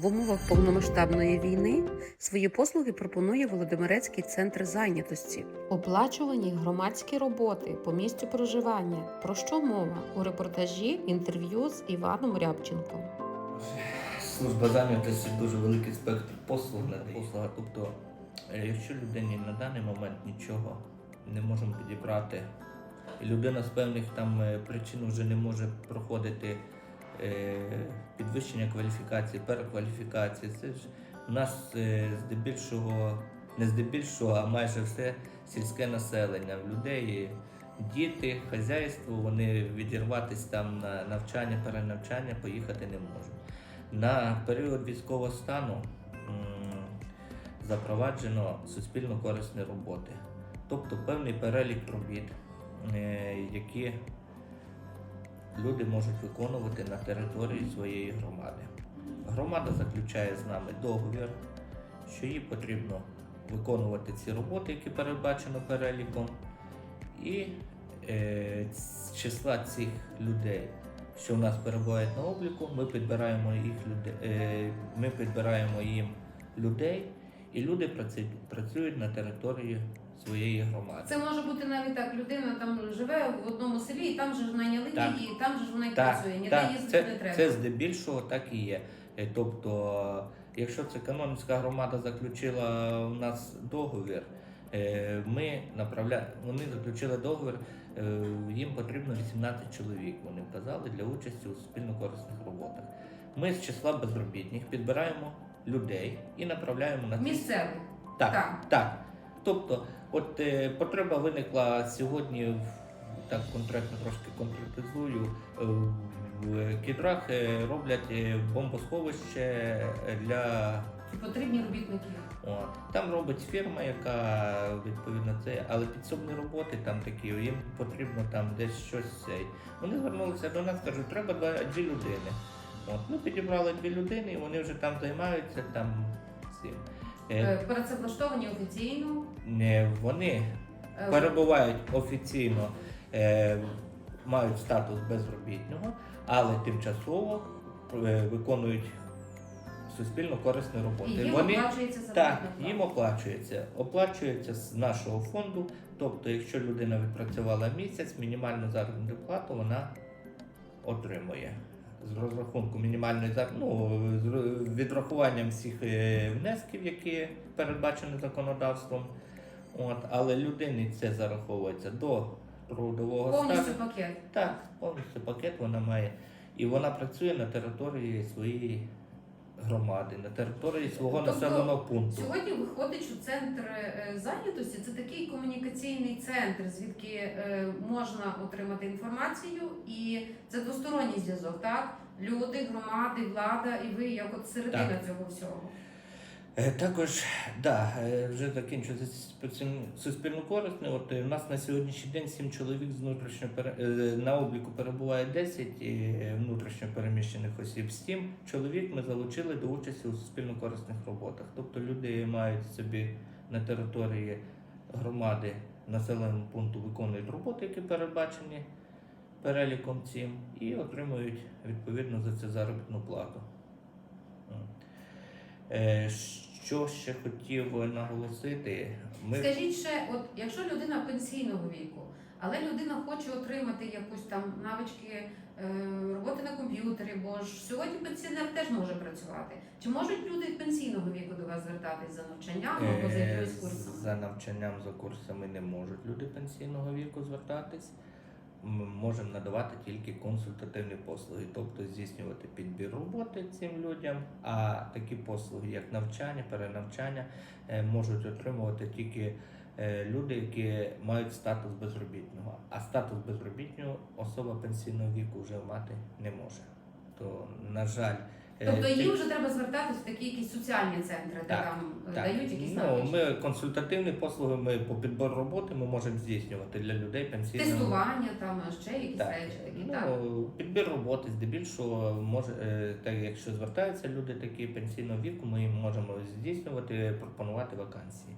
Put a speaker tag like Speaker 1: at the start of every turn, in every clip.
Speaker 1: В умовах повномасштабної війни свої послуги пропонує Володимирецький центр зайнятості. Оплачувані громадські роботи по місцю проживання. Про що мова у репортажі інтерв'ю з Іваном Рябченком.
Speaker 2: Служба зайнятості дуже великий спектр послуг надає. Послуга. Тобто, якщо людині на даний момент нічого не можемо підібрати, людина з певних там е, причин вже не може проходити підвищення кваліфікації, перекваліфікації, це ж у нас е, здебільшого, не здебільшого, а майже все сільське населення. Людей діти, хазяйство, вони відірватися там на навчання, перенавчання, поїхати не можуть. На період військового стану запроваджено суспільно корисні роботи, тобто певний перелік робіт, е, які люди можуть виконувати на території своєї громади. Громада заключає з нами договір, що їй потрібно виконувати ці роботи, які передбачено переліком, і е, з числа цих людей що в нас перебувають на обліку, ми підбираємо їх людей, е, ми підбираємо їм людей, і люди працюють, працюють на території своєї громади.
Speaker 3: Це може бути навіть так, людина там живе в одному селі, і там же ж найняли
Speaker 2: Так.
Speaker 3: її, і там же ж вона й
Speaker 2: Так,
Speaker 3: працює, ніде
Speaker 2: так,
Speaker 3: їздити
Speaker 2: це,
Speaker 3: не треба.
Speaker 2: це здебільшого так і є. Е, Тобто, якщо це канонська громада заключила у нас договір, е, ми направля... вони заключили договір, е, їм потрібно 18 чоловік, вони вказали для участі у суспільно-корисних роботах. Ми з числа безробітних підбираємо людей і направляємо на ці
Speaker 3: Місцевий.
Speaker 2: так,
Speaker 3: Так.
Speaker 2: так. Тобто, от е, потреба виникла сьогодні, в- так конкретно трошки конкретизую. е, В кідрах е, роблять е, бомбосховище для.
Speaker 3: Потрібні робітники.
Speaker 2: От. Там робить фірма, яка відповідно це, але підсобні роботи там такі, їм потрібно там десь щось. цей. Вони звернулися до нас, кажуть, треба два дві людини. От. Ми підібрали дві людини, і вони вже там займаються там цим. Е,
Speaker 3: Е, Працевлаштовані офіційно.
Speaker 2: не вони
Speaker 3: Е,
Speaker 2: перебувають офіційно, е, мають статус безробітного, але тимчасово е, виконують суспільно корисні
Speaker 3: І
Speaker 2: роботи.
Speaker 3: їм
Speaker 2: Вони
Speaker 3: оплачується
Speaker 2: так, їм оплачується. Оплачується з нашого фонду. Тобто, якщо людина відпрацювала місяць, мінімальну заробітну плату вона отримує. З розрахунку мінімальної ну, з відрахуванням всіх е, внесків, які передбачені законодавством. От, але людині це зараховується до трудового
Speaker 3: Повністю пакет.
Speaker 2: Так, повністю пакет вона має. І вона працює на території своєї громади, на території свого
Speaker 3: Тобто,
Speaker 2: населеного пункту.
Speaker 3: Сьогодні виходить, що центр е, зайнятості це такий комунікаційний центр, звідки е, можна отримати інформацію, і це двосторонній зв'язок, так? Люди, громади, влада, і ви як от середина
Speaker 2: Так.
Speaker 3: цього всього.
Speaker 2: Е, Також да, е, вже закінчується суспільно корисне. От е, у нас на сьогоднішній день 7 чоловік з внутрішньо е, на обліку перебуває 10 і внутрішньо переміщених осіб. 7 чоловік ми залучили до участі у суспільно корисних роботах. Тобто люди мають собі на території громади населеного пункту виконують роботи, які передбачені переліком цим, і отримують відповідно за це заробітну плату. Е, Що ще хотів наголосити? Ми
Speaker 3: Скажіть ще, от якщо людина пенсійного віку, але людина хоче отримати якусь там навички е, роботи на комп'ютері, бо ж сьогодні пенсіонер теж може працювати. Чи можуть люди пенсійного віку до вас звертатись за навчанням або за
Speaker 2: е,
Speaker 3: якоюсь курсом?
Speaker 2: за навчанням за курсами не можуть люди пенсійного віку звертатись. Ми можемо надавати тільки консультативні послуги, тобто здійснювати підбір роботи цим людям. А такі послуги, як навчання, перенавчання, е, можуть отримувати тільки е, люди, які мають статус безробітного. А статус безробітного особа пенсійного віку вже мати не може. То, на жаль,
Speaker 3: Тобто їм вже треба звертатись в такі якісь соціальні центри, де
Speaker 2: Так,
Speaker 3: там е,
Speaker 2: Так.
Speaker 3: дають якісь
Speaker 2: ну, ми консультативні послуги, ми по підбору роботи ми можемо здійснювати для людей пенсійного.
Speaker 3: Тестування, там ще якісь
Speaker 2: Так.
Speaker 3: речі такі,
Speaker 2: Ну,
Speaker 3: так.
Speaker 2: підбір роботи здебільшого може, е, так якщо звертаються люди такі пенсійного віку, ми їм можемо здійснювати, пропонувати вакансії.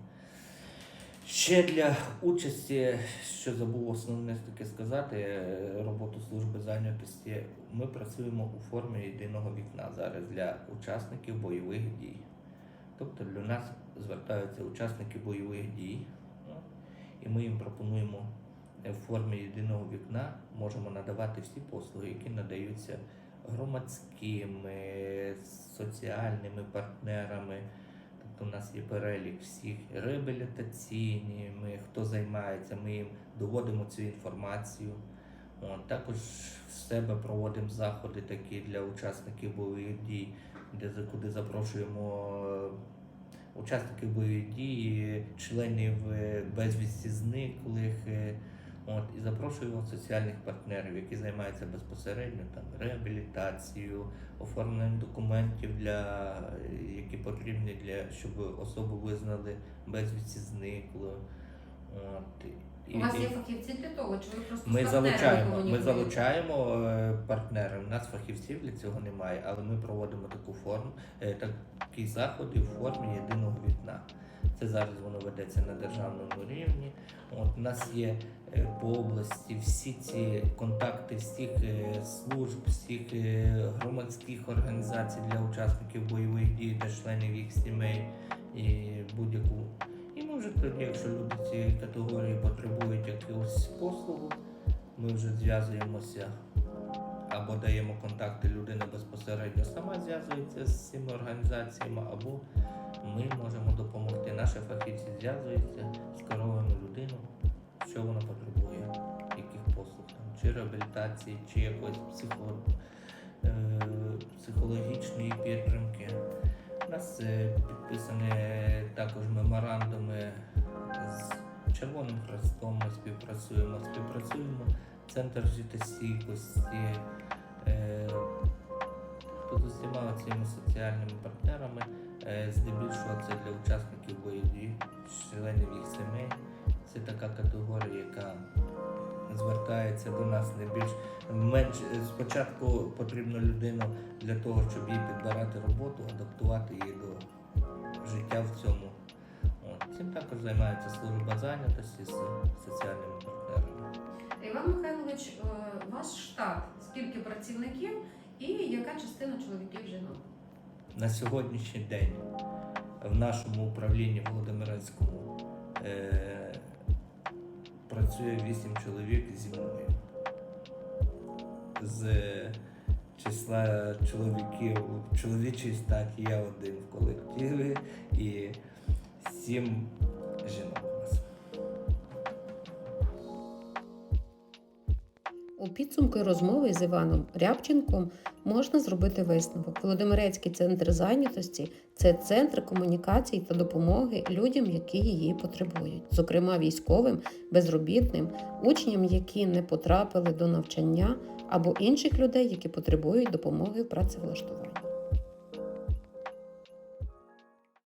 Speaker 2: Ще для участі, що забув основне таке сказати, е, роботу служби зайнятості, ми працюємо у формі єдиного вікна зараз для учасників бойових дій. Тобто до нас звертаються учасники бойових дій, ну, і ми їм пропонуємо е, в формі єдиного вікна можемо надавати всі послуги, які надаються громадськими, соціальними партнерами. Тобто у нас є перелік всіх реабілітаційні, хто займається, ми їм доводимо цю інформацію. Також в себе проводимо заходи такі для учасників бойових дій, де, куди запрошуємо е, учасників бойових дій, членів е, безвісті зниклих. е, От, і запрошуємо соціальних партнерів, які займаються безпосередньо там, реабілітацією, оформленням документів, для, які потрібні для щоб особу визнали безвісті зниклою.
Speaker 3: У вас
Speaker 2: і-
Speaker 3: є фахівці для того, чи ви просто
Speaker 2: ми залучаємо, ми залучаємо е, партнери. У нас фахівців для цього немає, але ми проводимо таку форму, е, такі заходи в формі єдиного вікна. Це зараз воно ведеться на державному рівні. От у нас є е, по області всі ці контакти всіх служб, всіх громадських організацій для учасників бойових дій та членів їх сімей і будь-яку вже тоді, якщо люди цієї категорії потребують якусь послугу, ми вже зв'язуємося або даємо контакти, людина безпосередньо сама зв'язується з цими організаціями, або ми можемо допомогти. Наші фахівці зв'язуються з керованою людиною, що вона потребує, яких послуг там, чи реабілітації, чи якоїсь психо, е, психологічної підтримки. Нас е, підписані також меморандуми з Червоним Хрестом. Ми співпрацюємо. Співпрацюємо Центр життєстійкості е, з усіма цими соціальними партнерами. Е, Здебільшого це для учасників бойових членів їх сімей. Це така категорія, яка звертається до нас не більш менш спочатку потрібно людину для того, щоб їй підбирати роботу, адаптувати її до життя в цьому. От. Цим також займається служба зайнятості з соціальними партнерами.
Speaker 3: Іван Михайлович, е, ваш штат, скільки працівників і яка частина чоловіків жінок?
Speaker 2: На сьогоднішній день в нашому управлінні Володимирецькому е, працює 8 чоловік зі мною. З числа чоловіків чоловічої статі я один в колективі і 7
Speaker 1: У підсумку розмови з Іваном Рябченком можна зробити висновок. Володимирецький центр зайнятості це центр комунікацій та допомоги людям, які її потребують, зокрема військовим, безробітним, учням, які не потрапили до навчання, або інших людей, які потребують допомоги в працевлаштуванні.